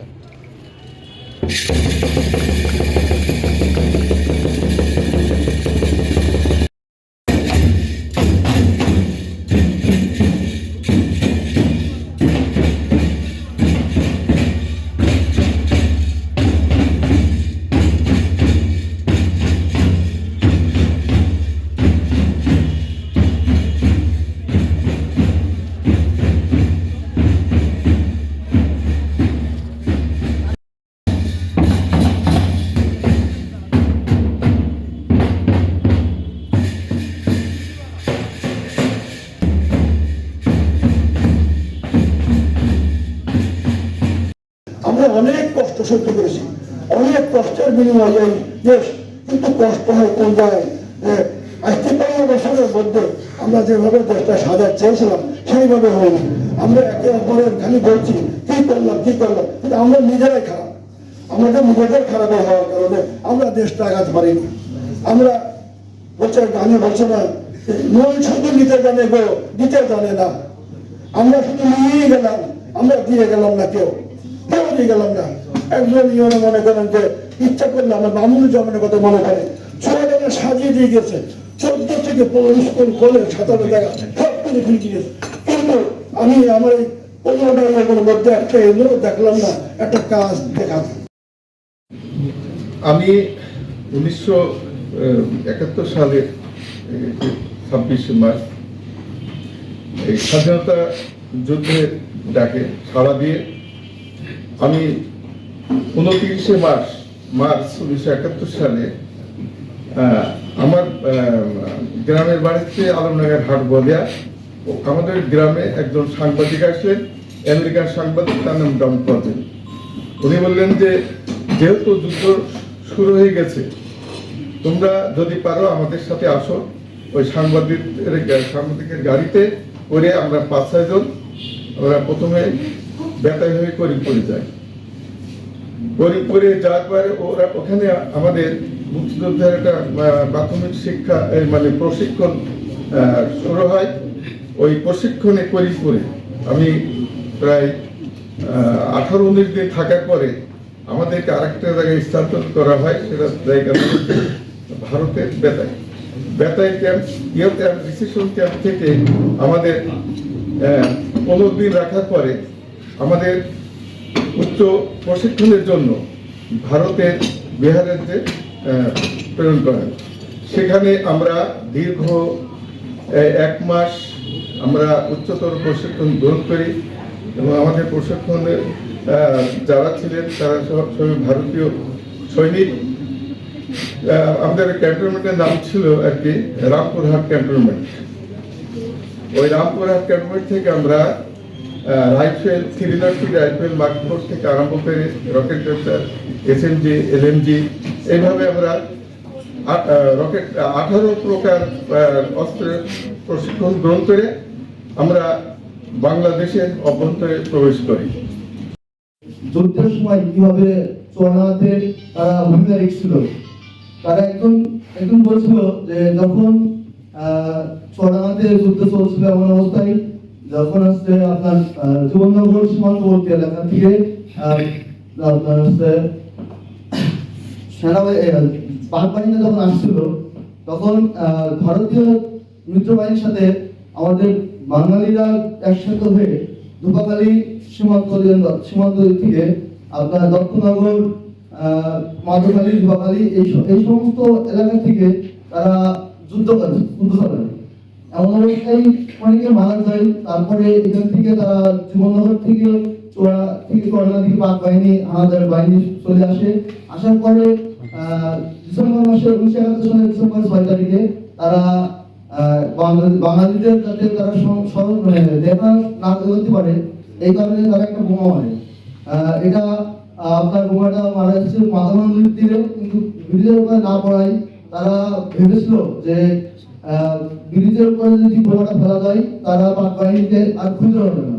আমরা অনেক কষ্ট সহ্য করেছি। অনেক কষ্টের বিনিময়ে কিন্তু কষ্ট হয় কোন জায়গায় বছরের মধ্যে আমরা যেভাবে দেশটা সাজার চেয়েছিলাম, সেইভাবে হয়নি। আমরা একে অপরের খালি বলছি, কি করলাম কি করলাম? কিন্তু আমরা নিজেরাই খারাপ। আমাদের নিজেদের খারাপ হওয়ার কারণে আমরা দেশটা আগাতে পারিনি আমরা বলছে, গানে বলছে না, মন শুধু নিতে জানে গো, দিতে জানে না। আমরা শুধু নিয়েই গেলাম, আমরা দিয়ে গেলাম না কেউ। কেউ গেলাম না। একজন ইউনে মনে করেন যে ইচ্ছা করলে আমার মামুন জমানের কথা মনে করে। ছোটবেলা সাজিয়ে দিয়ে গেছে। চোদ্দ থেকে পনেরো স্কুল কলেজ সাঁতারে দেখা সব কিছু খুলে গিয়েছে কিন্তু আমি আমার এই পনেরোটা লোকের মধ্যে একটা এলো, দেখলাম না, একটা কাজ দেখা আমি উনিশশো একাত্তর সালে ছাব্বিশে মার্চ, এই স্বাধীনতা যুদ্ধের ডাকে সাড়া দিয়ে আমি উনত্রিশে মার্চ মার্চ উনিশশো একাত্তর সালে আমার গ্রামের বাড়িতে আলমনগর হাট বলিয়া, আমাদের গ্রামে একজন সাংবাদিক আসলেন, আমেরিকার সাংবাদিক, তার নাম ডন পটেল উনি বললেন যে, যেহেতু যুদ্ধ শুরু হয়ে গেছে, তোমরা যদি পারো আমাদের সাথে আসো, ওই সাংবাদিকের সাংবাদিকের গাড়িতে করে আমরা পাঁচ ছয়জন আমরা প্রথমে বেতাই হয়ে করিমপুরে যাই করিমপুরে যাওয়ার পরে ওরা ওখানে আমাদের মুক্তিযোদ্ধার একটা প্রাথমিক শিক্ষা মানে প্রশিক্ষণ শুরু হয়। ওই প্রশিক্ষণে করিমপুরে আমি প্রায় আঠারো উনিশ দিন থাকার পরে আমাদেরকে আরেকটা জায়গায় স্থানান্তর করা হয়, সেটা জায়গা ভারতের বেতাই। বেতাই ক্যাম্প ইয়ে ক্যাম্প রিসেপশন ক্যাম্প থেকে আমাদের পনেরো দিন রাখার পরে আমাদের উচ্চ প্রশিক্ষণের জন্য ভারতের বিহারের যে প্রেরণ করেন, সেখানে আমরা দীর্ঘ এক মাস আমরা উচ্চতর প্রশিক্ষণ গ্রহণ করি এবং আমাদের প্রশিক্ষণের যারা ছিলেন তারা সব, সবই ভারতীয় সৈনিক। আমাদের ক্যান্টনমেন্টের নাম ছিল আর কি, রামপুরহাট ক্যান্টনমেন্ট। ওই রামপুরহাট ক্যান্টনমেন্ট থেকে আমরা rifle three three rifle mark four থেকে আরম্ভ করে রকেট টেস্টার এসএমজি এলএমজি এইভাবে আমরা রকেট আঠারো প্রকার অস্ত্রের প্রশিক্ষণ গ্রহণ করে আমরা বাংলাদেশের অভ্যন্তরে প্রবেশ করি। যুদ্ধের সময় কীভাবে চোরানাতে তারা ভূমিকা রেখেছিল? তারা একজন একজন বলছিল যে যখন চোরানাতে যুদ্ধ চলছিল এমন অবস্থায় যখন হচ্ছে আপনার জীবননগর সীমান্তবর্তী এলাকা থেকে আপনার হচ্ছে সেনাবাহিনী পাক যখন আসছিল তখন ভারতীয় মিত্রবাহিনীর সাথে আমাদের বাঙালিরা একসাথে হয়ে ধূপাখালী সীমান্ত সীমান্ত থেকে আপনার দক্ষিণনগর আহ, মাধবখালী ধূপাখালী এই এই সমস্ত এলাকা থেকে তারা যুদ্ধ করে যুদ্ধ চালায় এমন অবস্থায় অনেকে মারা যায়। তারপরে এখান থেকে তারা জীবননগর থেকে চোরা থেকে করোনা থেকে পাক বাহিনী আমাদের বাহিনী চলে আসে। আসার পরে ডিসেম্বর মাসের উনিশশো একাত্তর সালের ডিসেম্বর ছয় তারিখে তারা বাঙালিদের যাতে তারা মানে দেখা না করতে পারে, এই কারণে তারা একটা বোমা মারে এটা আপনার বোমাটা মারা যাচ্ছে মাথানো নদীর কিন্তু ব্রিজের উপরে না পড়ায় তারা ভেবেছিল যে ব্রিজের উপরে যদি বোমাটা ফেলা যায় তারা পাক বাহিনীদের আর খুঁজে হবে না।